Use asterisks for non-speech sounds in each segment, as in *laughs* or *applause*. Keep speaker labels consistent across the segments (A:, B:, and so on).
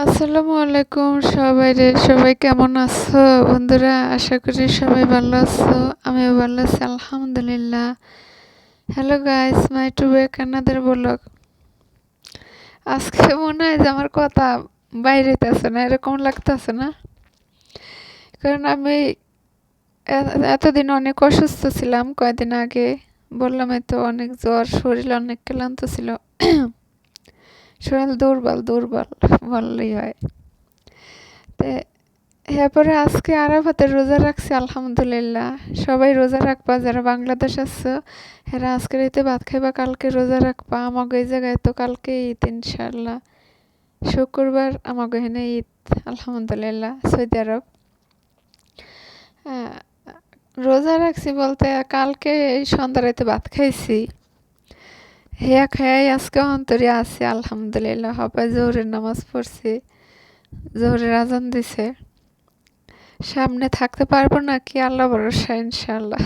A: আসসালামু আলাইকুম সবাই রে। সবাই কেমন আছো? বন্ধুরা, আশা করি সবাই ভালো আছো। আমিও ভালো আছি, আলহামদুলিল্লাহ। Hello guys my to back another vlog আজকে মনে হয় যে আমার কথা বাইরেতেছে না, এরকম লাগতেছে না। কারণ আমি এতদিন অনেক অসুস্থ ছিলাম কয়েকদিন আগে। বললাম তো অনেক জ্বর, শরীর অনেক ক্লান্ত ছিল। শরীর দুর্বল দুর্বল বললেই হয়। তো, এরপরে আজকে আরাফাতের রোজা রাখছি, আলহামদুলিল্লাহ। সবাই রোজা রাখবা, যারা বাংলাদেশ আসছো এরা আজকে রাইতে ভাত খাইবা, কালকে রোজা রাখবা আমাকে এই জায়গায় তো কালকে ঈদ ইনশাল্লাহ শুক্রবার আমাকে এখানে ঈদ, আলহামদুলিল্লাহ, সৌদি আরব। রোজা রাখছি বলতে কালকে সন্ধ্যা রাইতে ভাত খাইছি। হেয়া খাই আজকে অন্তরে আছে আলহামদুলিল্লাহ হবে জোহরের নামাজ পড়ছি জোহরের আজান দিছে। সামনে থাকতে পারব না কি আল্লাহ ভরসা ইনশাল্লাহ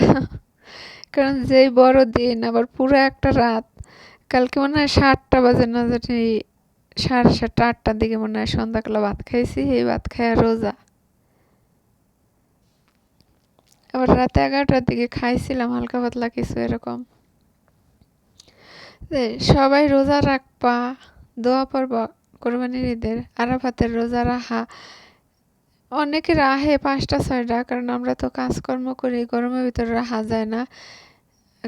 A: *laughs* কারণ যেই বড় দিন, আবার পুরো একটা রাত। কালকে মনে হয় সাতটা বাজে, না জানি, সাড়ে সাতটা, আটটার দিকে মনে হয় সন্ধ্যাকালে ভাত খাইছি এই ভাত খাইয়া রোজা। আবার রাতে এগারোটার দিকে খাইছিলাম, হালকা পাতলা কিছু এরকম। সবাই রোজা রাখবা, দোয়া পড়বা, কোরবানির ঈদের আরাফাতের রোজা রাখা। অনেকে রাহে পাঁচটা, ছয়টা, কারণ আমরা তো কাজকর্ম করি, গরমের ভিতরে রাখা যায় না।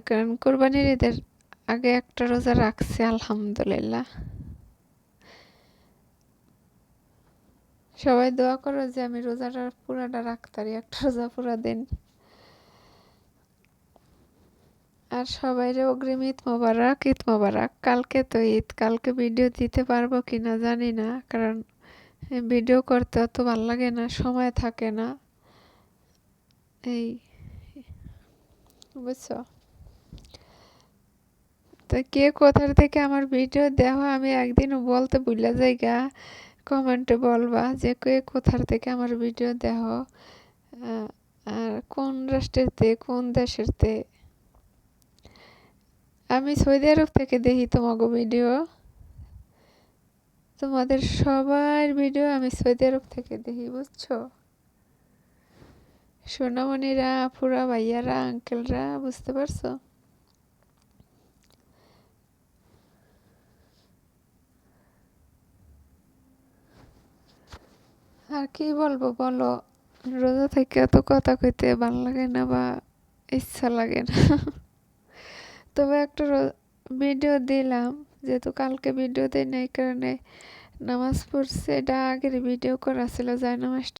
A: কারণ কোরবানির ঈদের আগে একটা রোজা রাখছি, আলহামদুলিল্লাহ। সবাই দোয়া করো যে আমি রোজাটা পুরাটা রাখতারি, একটা রোজা পুরা দিন। আর সবাইরে অগ্রিম ঈদ মোবারক ঈদ মোবারক। কালকে তো ঈদ, কালকে ভিডিও দিতে পারব কি না জানি না, কারণ ভিডিও করতে অত ভালো লাগে না, সময় থাকে না। এই, বুঝছ? তো কে কোথার থেকে আমার ভিডিও দেওয়া আমি একদিনও বলতে ভুলে যাই গা। কমেন্টে বলবা যে কে কোথার থেকে আমার ভিডিও দেহ আর কোন রাষ্ট্রেরতে কোন দেশেরতে আমি সৌদি আরব থেকে দেখি তোমাকে ভিডিও। তোমাদের সবার ভিডিও আমি সৌদি আরব থেকে দেখি, বুঝছ? সোনামণিরা, পুরা ভাইয়ারা, আঙ্কেলরা, বুঝতে পারছ? আর কি বলব বলো, রোজা থেকে এত কথা কইতে ভালো লাগে না বা ইচ্ছা লাগে না। তবে একটা ভিডিও দিলাম যেহেতু কালকে ভিডিও দেয় নাই, কারণে নামাজ পড়ছে, এটা আগের ভিডিও করা ছিল যায় নামাজটা